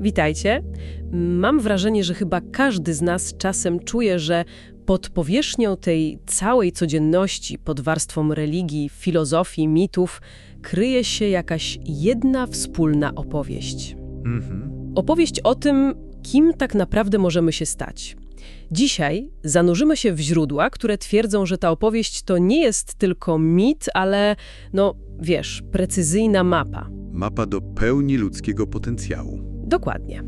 Witajcie. Mam wrażenie, że chyba każdy z nas czasem czuje, że pod powierzchnią tej całej codzienności, pod warstwą religii, filozofii, mitów, kryje się jakaś jedna wspólna opowieść. Mhm. Opowieść o tym, kim tak naprawdę możemy się stać. Dzisiaj zanurzymy się w źródła, które twierdzą, że ta opowieść to nie jest tylko mit, ale, no wiesz, precyzyjna mapa. Mapa do pełni ludzkiego potencjału. Dokładnie.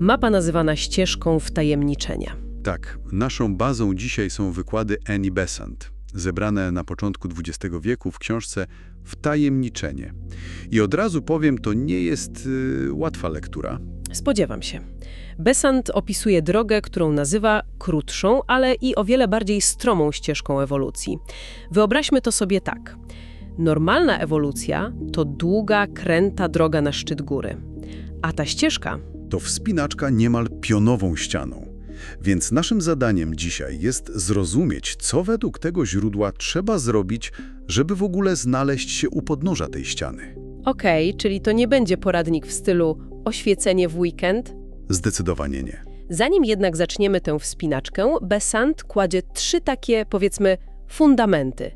Mapa nazywana ścieżką wtajemniczenia. Tak, naszą bazą dzisiaj są wykłady Annie Besant, zebrane na początku XX wieku w książce Wtajemniczenie. I od razu powiem, to nie jest y, łatwa lektura. Spodziewam się. Besant opisuje drogę, którą nazywa krótszą, ale i o wiele bardziej stromą ścieżką ewolucji. Wyobraźmy to sobie tak. Normalna ewolucja to długa, kręta droga na szczyt góry. A ta ścieżka To wspinaczka niemal pionową ścianą. Więc naszym zadaniem dzisiaj jest zrozumieć, co według tego źródła trzeba zrobić, żeby w ogóle znaleźć się u podnóża tej ściany. Okej, czyli to nie będzie poradnik w stylu oświecenie w weekend? Zdecydowanie nie. Zanim jednak zaczniemy tę wspinaczkę, Besant kładzie trzy takie, powiedzmy, fundamenty.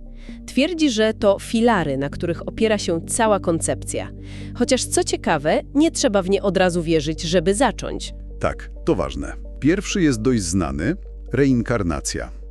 Twierdzi, że to filary, na których opiera się cała koncepcja. Chociaż co ciekawe, nie trzeba w nie od razu wierzyć, żeby zacząć. Tak, to ważne. Pierwszy jest dość znany reinkarnacja.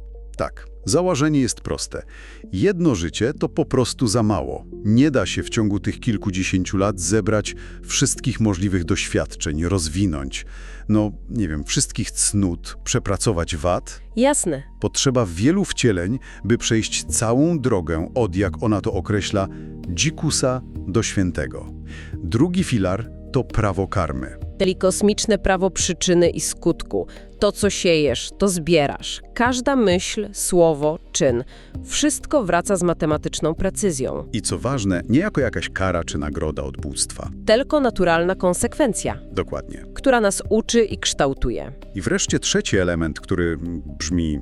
Tak, założenie jest proste. Jedno życie to po prostu za mało. Nie da się w ciągu tych kilkudziesięciu lat zebrać wszystkich możliwych doświadczeń, rozwinąć, no nie wiem, wszystkich cnót, przepracować wad. Jasne. Potrzeba wielu wcieleń, by przejść całą drogę od, jak ona to określa, dzikusa do świętego. Drugi filar to prawo karmy. Czyli kosmiczne prawo przyczyny i skutku. To, co siejesz, to zbierasz. Każda myśl, słowo, czyn. Wszystko wraca z matematyczną precyzją. I co ważne, nie jako jakaś kara czy nagroda od bóstwa. Tylko naturalna konsekwencja, Dokładnie. która nas uczy i kształtuje. I wreszcie trzeci element, który brzmi,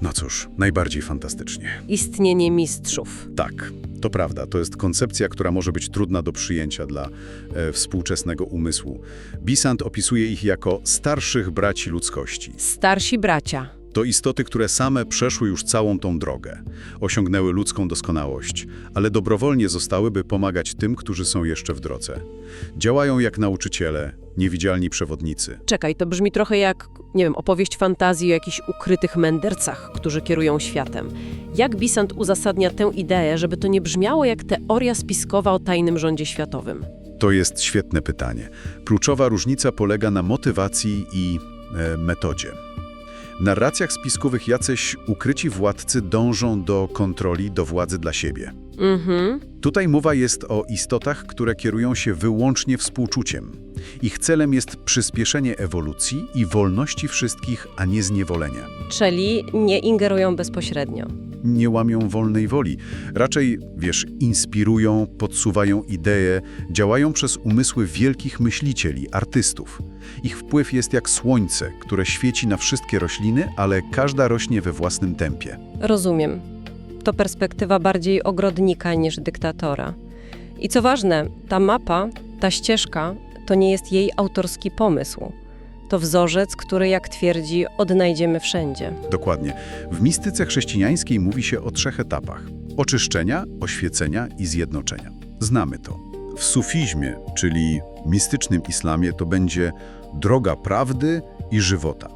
no cóż, najbardziej fantastycznie. Istnienie mistrzów. Tak, to prawda, to jest koncepcja, która może być trudna do przyjęcia dla e, współczesnego umysłu. Bisant opisuje ich jako starszych braci ludzkości. Starsi bracia. To istoty, które same przeszły już całą tą drogę, osiągnęły ludzką doskonałość, ale dobrowolnie zostały, by pomagać tym, którzy są jeszcze w drodze. Działają jak nauczyciele, niewidzialni przewodnicy. Czekaj, to brzmi trochę jak, nie wiem, opowieść fantazji o jakichś ukrytych mędrcach, którzy kierują światem. Jak Bisant uzasadnia tę ideę, żeby to nie brzmiało jak teoria spiskowa o tajnym rządzie światowym? To jest świetne pytanie. Kluczowa różnica polega na motywacji i e, metodzie. W narracjach spiskowych jacyś ukryci władcy dążą do kontroli, do władzy dla siebie. Mhm. Tutaj mowa jest o istotach, które kierują się wyłącznie współczuciem. Ich celem jest przyspieszenie ewolucji i wolności wszystkich, a nie zniewolenia. Czyli nie ingerują bezpośrednio. Nie łamią wolnej woli. Raczej, wiesz, inspirują, podsuwają idee, działają przez umysły wielkich myślicieli, artystów. Ich wpływ jest jak słońce, które świeci na wszystkie rośliny, ale każda rośnie we własnym tempie. Rozumiem. To perspektywa bardziej ogrodnika niż dyktatora. I co ważne, ta mapa, ta ścieżka, to nie jest jej autorski pomysł. To wzorzec, który, jak twierdzi, odnajdziemy wszędzie. Dokładnie. W mistyce chrześcijańskiej mówi się o trzech etapach: oczyszczenia, oświecenia i zjednoczenia. Znamy to. W sufizmie, czyli mistycznym islamie, to będzie droga prawdy i żywota.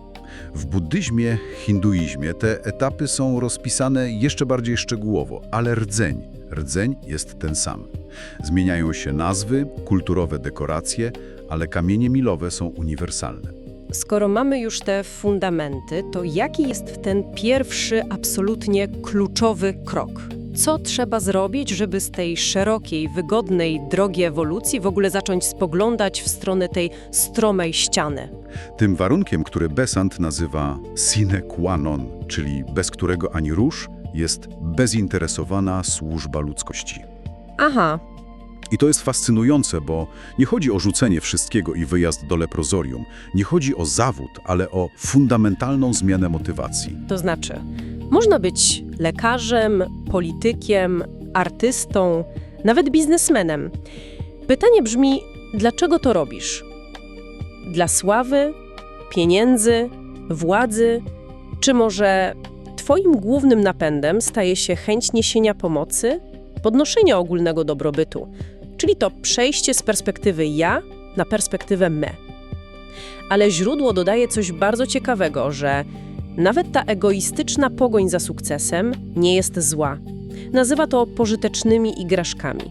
W buddyzmie, hinduizmie te etapy są rozpisane jeszcze bardziej szczegółowo, ale rdzeń, rdzeń jest ten sam. Zmieniają się nazwy, kulturowe dekoracje, ale kamienie milowe są uniwersalne. Skoro mamy już te fundamenty, to jaki jest ten pierwszy, absolutnie kluczowy krok? Co trzeba zrobić, żeby z tej szerokiej, wygodnej drogi ewolucji w ogóle zacząć spoglądać w stronę tej stromej ściany? Tym warunkiem, który Besant nazywa sine qua non, czyli bez którego ani rusz, jest bezinteresowana służba ludzkości. Aha, I to jest fascynujące, bo nie chodzi o rzucenie wszystkiego i wyjazd do leprozorium. Nie chodzi o zawód, ale o fundamentalną zmianę motywacji. to znaczy, można być lekarzem, politykiem, artystą, nawet biznesmenem. Pytanie brzmi, dlaczego to robisz? Dla sławy, pieniędzy, władzy, czy może Twoim głównym napędem staje się chęć niesienia pomocy, podnoszenia ogólnego dobrobytu, czyli to przejście z perspektywy ja na perspektywę me. Ale źródło dodaje coś bardzo ciekawego, że nawet ta egoistyczna pogoń za sukcesem nie jest zła. Nazywa to pożytecznymi igraszkami.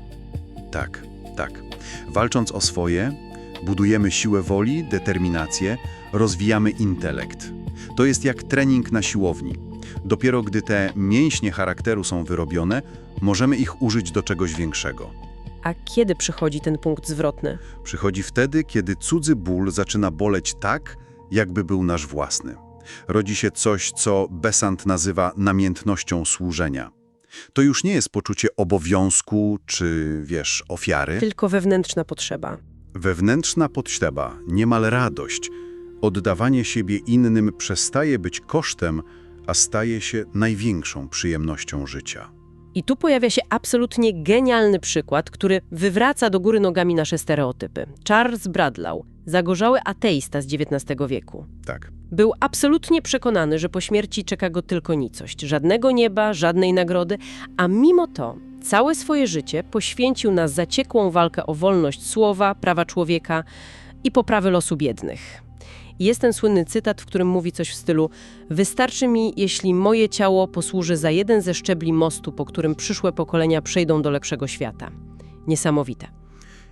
Tak, tak. Walcząc o swoje, budujemy siłę woli, determinację, rozwijamy intelekt. To jest jak trening na siłowni. Dopiero gdy te mięśnie charakteru są wyrobione, możemy ich użyć do czegoś większego. A kiedy przychodzi ten punkt zwrotny? Przychodzi wtedy, kiedy cudzy ból zaczyna boleć tak, jakby był nasz własny. Rodzi się coś, co Besant nazywa namiętnością służenia. To już nie jest poczucie obowiązku czy, wiesz, ofiary. Tylko wewnętrzna potrzeba. Wewnętrzna potrzeba, niemal radość. Oddawanie siebie innym przestaje być kosztem, a staje się największą przyjemnością życia. I tu pojawia się absolutnie genialny przykład, który wywraca do góry nogami nasze stereotypy. Charles Bradlaugh, zagorzały ateista z XIX wieku. Tak. Był absolutnie przekonany, że po śmierci czeka go tylko nicość, żadnego nieba, żadnej nagrody, a mimo to całe swoje życie poświęcił na zaciekłą walkę o wolność słowa, prawa człowieka i poprawę losu biednych. Jest ten słynny cytat, w którym mówi coś w stylu Wystarczy mi, jeśli moje ciało posłuży za jeden ze szczebli mostu, po którym przyszłe pokolenia przejdą do lepszego świata. Niesamowite.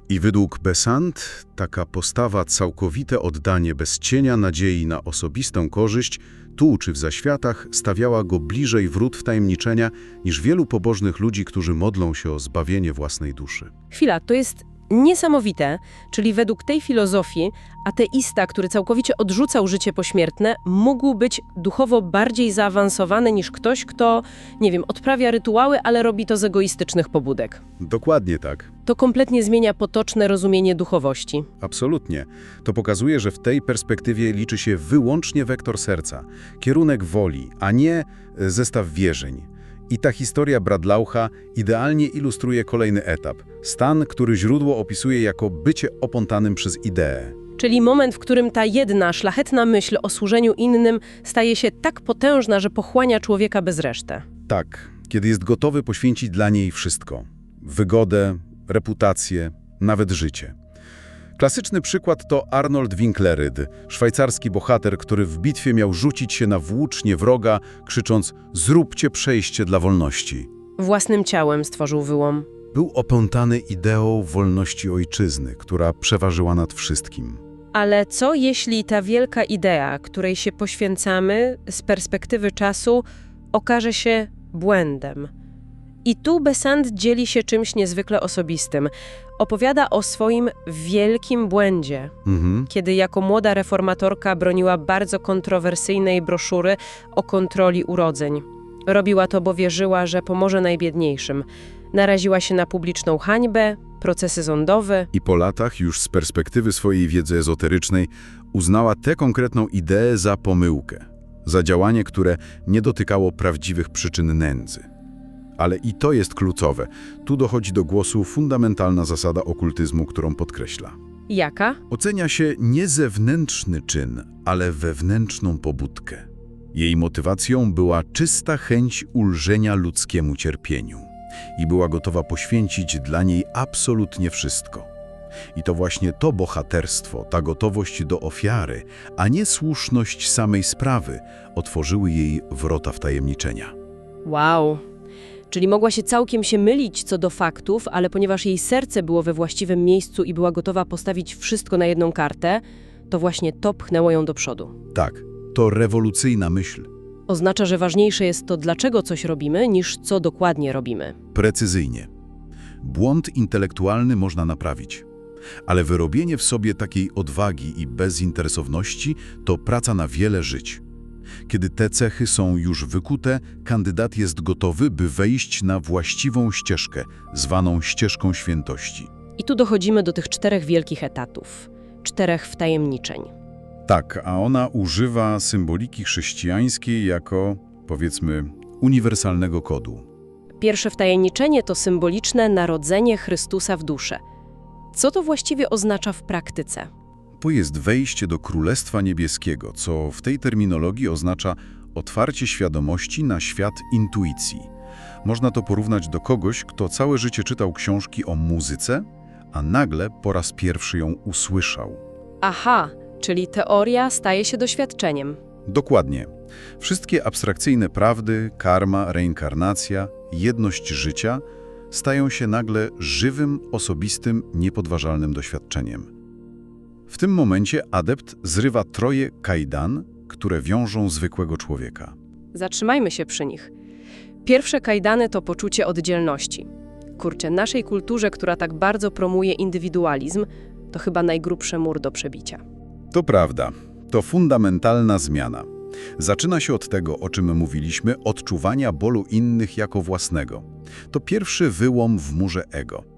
I według Besant taka postawa, całkowite oddanie bez cienia nadziei na osobistą korzyść, tu czy w zaświatach, stawiała go bliżej wrót wtajemniczenia niż wielu pobożnych ludzi, którzy modlą się o zbawienie własnej duszy. Chwila, to jest niesamowite, czyli według tej filozofii ateista, który całkowicie odrzucał życie pośmiertne, mógł być duchowo bardziej zaawansowany niż ktoś, kto, nie wiem, odprawia rytuały, ale robi to z egoistycznych pobudek. Dokładnie tak. To kompletnie zmienia potoczne rozumienie duchowości. Absolutnie. To pokazuje, że w tej perspektywie liczy się wyłącznie wektor serca, kierunek woli, a nie e, zestaw wierzeń. I ta historia Bradlaucha idealnie ilustruje kolejny etap. Stan, który źródło opisuje jako bycie opątanym przez ideę. Czyli moment, w którym ta jedna, szlachetna myśl o służeniu innym staje się tak potężna, że pochłania człowieka bez reszty. Tak, kiedy jest gotowy poświęcić dla niej wszystko. Wygodę, reputację, nawet życie. Klasyczny przykład to Arnold Winkleryd, szwajcarski bohater, który w bitwie miał rzucić się na włócznie wroga, krzycząc zróbcie przejście dla wolności. Własnym ciałem stworzył wyłom. Był opętany ideą wolności ojczyzny, która przeważyła nad wszystkim. Ale co jeśli ta wielka idea, której się poświęcamy z perspektywy czasu, okaże się błędem? I tu Besant dzieli się czymś niezwykle osobistym. Opowiada o swoim wielkim błędzie, Mhm. kiedy jako młoda reformatorka broniła bardzo kontrowersyjnej broszury o kontroli urodzeń. Robiła to, bo wierzyła, że pomoże najbiedniejszym. Naraziła się na publiczną hańbę, procesy sądowe, I po latach, już z perspektywy swojej wiedzy ezoterycznej, uznała tę konkretną ideę za pomyłkę, za działanie, które nie dotykało prawdziwych przyczyn nędzy. Ale i to jest kluczowe. Tu dochodzi do głosu fundamentalna zasada okultyzmu, którą podkreśla. Jaka? Ocenia się nie zewnętrzny czyn, ale wewnętrzną pobudkę. Jej motywacją była czysta chęć ulżenia ludzkiemu cierpieniu i była gotowa poświęcić dla niej absolutnie wszystko. I to właśnie to bohaterstwo, ta gotowość do ofiary, a nie słuszność samej sprawy, otworzyły jej wrota wtajemniczenia. Wow. Czyli mogła się całkiem się mylić co do faktów, ale ponieważ jej serce było we właściwym miejscu i była gotowa postawić wszystko na jedną kartę, to właśnie to pchnęło ją do przodu. Tak, to rewolucyjna myśl. Oznacza, że ważniejsze jest to, dlaczego coś robimy, niż co dokładnie robimy. Precyzyjnie. Błąd intelektualny można naprawić, ale wyrobienie w sobie takiej odwagi i bezinteresowności to praca na wiele żyć. Kiedy te cechy są już wykute, kandydat jest gotowy, by wejść na właściwą ścieżkę, zwaną ścieżką świętości. I tu dochodzimy do tych czterech wielkich etatów, czterech wtajemniczeń. Tak, a ona używa symboliki chrześcijańskiej jako, powiedzmy, uniwersalnego kodu. Pierwsze wtajemniczenie to symboliczne narodzenie Chrystusa w duszę. Co to właściwie oznacza w praktyce? To jest wejście do Królestwa Niebieskiego, co w tej terminologii oznacza otwarcie świadomości na świat intuicji. Można to porównać do kogoś, kto całe życie czytał książki o muzyce, a nagle po raz pierwszy ją usłyszał. Aha, czyli teoria staje się doświadczeniem. Dokładnie. Wszystkie abstrakcyjne prawdy, karma, reinkarnacja, jedność życia stają się nagle żywym, osobistym, niepodważalnym doświadczeniem. W tym momencie adept zrywa troje kajdan, które wiążą zwykłego człowieka. Zatrzymajmy się przy nich. Pierwsze kajdany to poczucie oddzielności. Kurczę, naszej kulturze, która tak bardzo promuje indywidualizm, to chyba najgrubszy mur do przebicia. To prawda, to fundamentalna zmiana. Zaczyna się od tego, o czym mówiliśmy, odczuwania bólu innych jako własnego. To pierwszy wyłom w murze ego.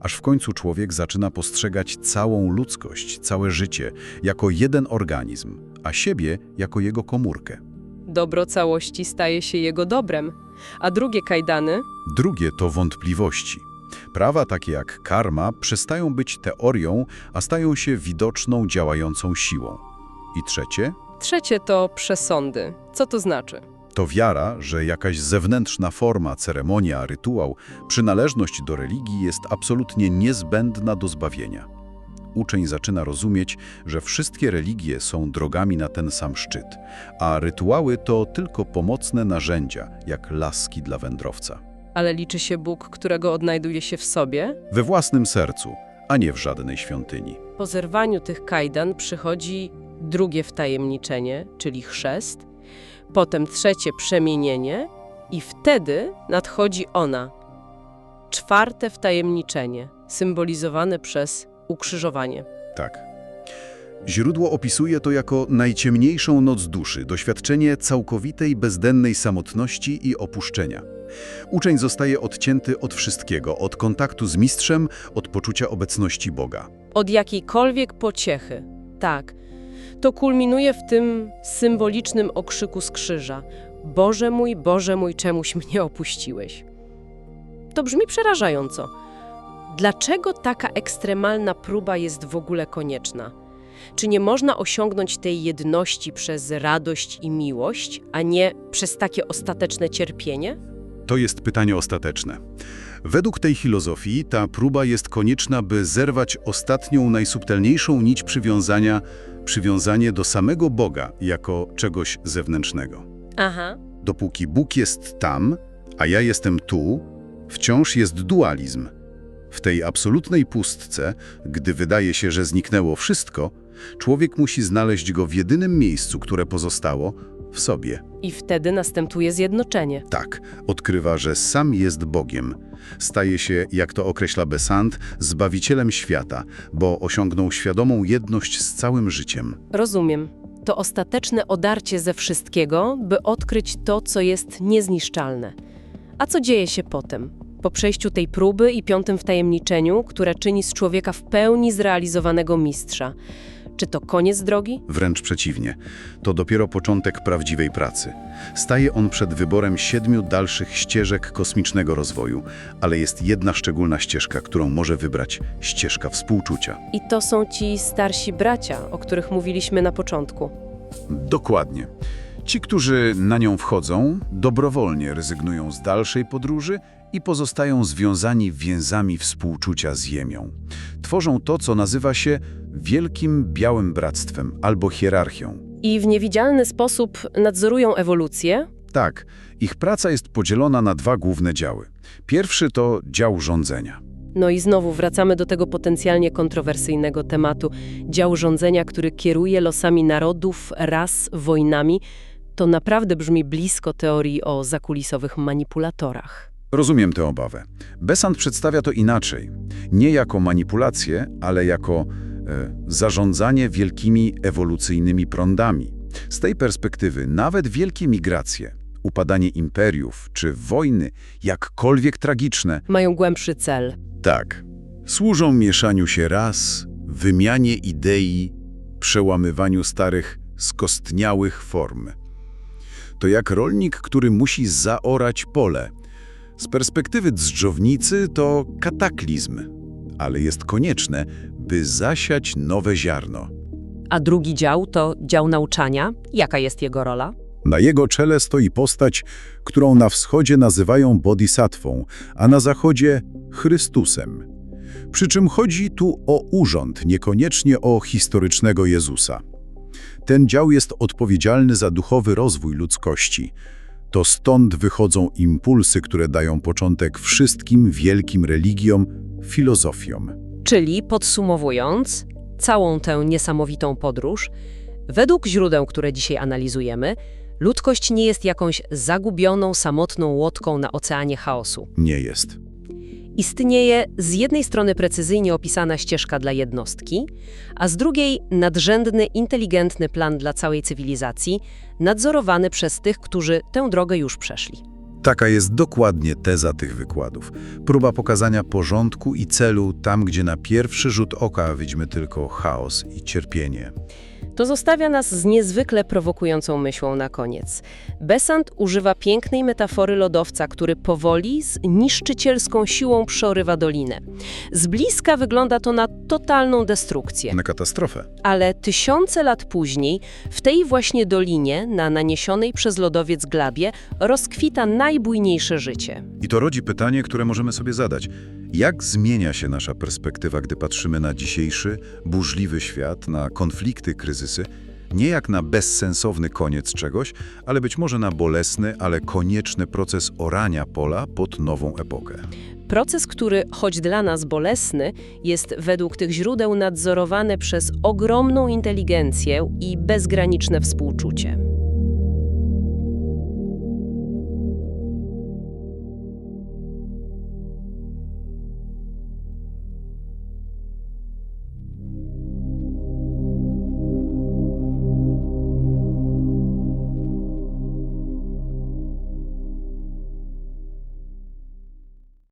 Aż w końcu człowiek zaczyna postrzegać całą ludzkość, całe życie jako jeden organizm, a siebie jako jego komórkę. Dobro całości staje się jego dobrem, a drugie kajdany Drugie to wątpliwości. Prawa takie jak karma przestają być teorią, a stają się widoczną, działającą siłą. I trzecie Trzecie to przesądy. Co to znaczy? To wiara, że jakaś zewnętrzna forma, ceremonia, rytuał, przynależność do religii jest absolutnie niezbędna do zbawienia. Uczeń zaczyna rozumieć, że wszystkie religie są drogami na ten sam szczyt, a rytuały to tylko pomocne narzędzia, jak laski dla wędrowca. Ale liczy się Bóg, którego odnajduje się w sobie? We własnym sercu, a nie w żadnej świątyni. Po zerwaniu tych kajdan przychodzi drugie wtajemniczenie, czyli chrzest, potem trzecie przemienienie i wtedy nadchodzi ona. Czwarte wtajemniczenie, symbolizowane przez ukrzyżowanie. Tak. Źródło opisuje to jako najciemniejszą noc duszy, doświadczenie całkowitej, bezdennej samotności i opuszczenia. Uczeń zostaje odcięty od wszystkiego, od kontaktu z mistrzem, od poczucia obecności Boga. Od jakiejkolwiek pociechy. Tak. To kulminuje w tym symbolicznym okrzyku z krzyża. Boże mój, Boże mój, czemuś mnie opuściłeś? To brzmi przerażająco. Dlaczego taka ekstremalna próba jest w ogóle konieczna? Czy nie można osiągnąć tej jedności przez radość i miłość, a nie przez takie ostateczne cierpienie? To jest pytanie ostateczne. Według tej filozofii ta próba jest konieczna, by zerwać ostatnią, najsubtelniejszą nić przywiązania, przywiązanie do samego Boga jako czegoś zewnętrznego. Aha. Dopóki Bóg jest tam, a ja jestem tu, wciąż jest dualizm. W tej absolutnej pustce, gdy wydaje się, że zniknęło wszystko, człowiek musi znaleźć go w jedynym miejscu, które pozostało, w sobie. I wtedy następuje zjednoczenie. Tak, odkrywa, że sam jest Bogiem. Staje się, jak to określa Besant, zbawicielem świata, bo osiągnął świadomą jedność z całym życiem. Rozumiem. To ostateczne odarcie ze wszystkiego, by odkryć to, co jest niezniszczalne. A co dzieje się potem? Po przejściu tej próby i piątym wtajemniczeniu, które czyni z człowieka w pełni zrealizowanego mistrza. Czy to koniec drogi? Wręcz przeciwnie, to dopiero początek prawdziwej pracy. Staje on przed wyborem siedmiu dalszych ścieżek kosmicznego rozwoju, ale jest jedna szczególna ścieżka, którą może wybrać ścieżka współczucia. I to są ci starsi bracia, o których mówiliśmy na początku. Dokładnie. Ci, którzy na nią wchodzą, dobrowolnie rezygnują z dalszej podróży i pozostają związani więzami współczucia z Ziemią. Tworzą to, co nazywa się Wielkim Białym Bractwem albo hierarchią. I w niewidzialny sposób nadzorują ewolucję, Tak, ich praca jest podzielona na dwa główne działy. Pierwszy to dział rządzenia. No i znowu wracamy do tego potencjalnie kontrowersyjnego tematu dział rządzenia, który kieruje losami narodów, ras, wojnami. To naprawdę brzmi blisko teorii o zakulisowych manipulatorach. Rozumiem tę obawę. Besant przedstawia to inaczej. Nie jako manipulację, ale jako zarządzanie wielkimi ewolucyjnymi prądami. Z tej perspektywy nawet wielkie migracje, upadanie imperiów czy wojny, jakkolwiek tragiczne, Mają głębszy cel. tak, służą mieszaniu się ras, wymianie idei, przełamywaniu starych, skostniałych form. To jak rolnik, który musi zaorać pole. Z perspektywy dżdżownicy to kataklizm, ale jest konieczne, by zasiać nowe ziarno. A drugi dział to dział nauczania. Jaka jest jego rola? Na jego czele stoi postać, którą na wschodzie nazywają bodhisatwą, a na zachodzie Chrystusem. Przy czym chodzi tu o urząd, niekoniecznie o historycznego Jezusa. Ten dział jest odpowiedzialny za duchowy rozwój ludzkości. To stąd wychodzą impulsy, które dają początek wszystkim wielkim religiom, filozofiom. Czyli podsumowując całą tę niesamowitą podróż, według źródeł, które dzisiaj analizujemy, ludzkość nie jest jakąś zagubioną, samotną łodką na oceanie chaosu. Nie jest. Istnieje z jednej strony precyzyjnie opisana ścieżka dla jednostki, a z drugiej nadrzędny, inteligentny plan dla całej cywilizacji, nadzorowany przez tych, którzy tę drogę już przeszli. Taka jest dokładnie teza tych wykładów. Próba pokazania porządku i celu tam, gdzie na pierwszy rzut oka widzimy tylko chaos i cierpienie. To zostawia nas z niezwykle prowokującą myśłą na koniec. Besant używa pięknej metafory lodowca, który powoli, z niszczycielską siłą przeorywa dolinę. Z bliska wygląda to na totalną destrukcję. Na katastrofę. Ale tysiące lat później, w tej właśnie dolinie, na naniesionej przez lodowiec glabie, rozkwita najbujniejsze życie. I to rodzi pytanie, które możemy sobie zadać. Jak zmienia się nasza perspektywa, gdy patrzymy na dzisiejszy, burzliwy świat, na konflikty, kryzysy? Nie jak na bezsensowny koniec czegoś, ale być może na bolesny, ale konieczny proces orania pola pod nową epokę. Proces, który, choć dla nas bolesny, jest według tych źródeł nadzorowany przez ogromną inteligencję i bezgraniczne współczucie.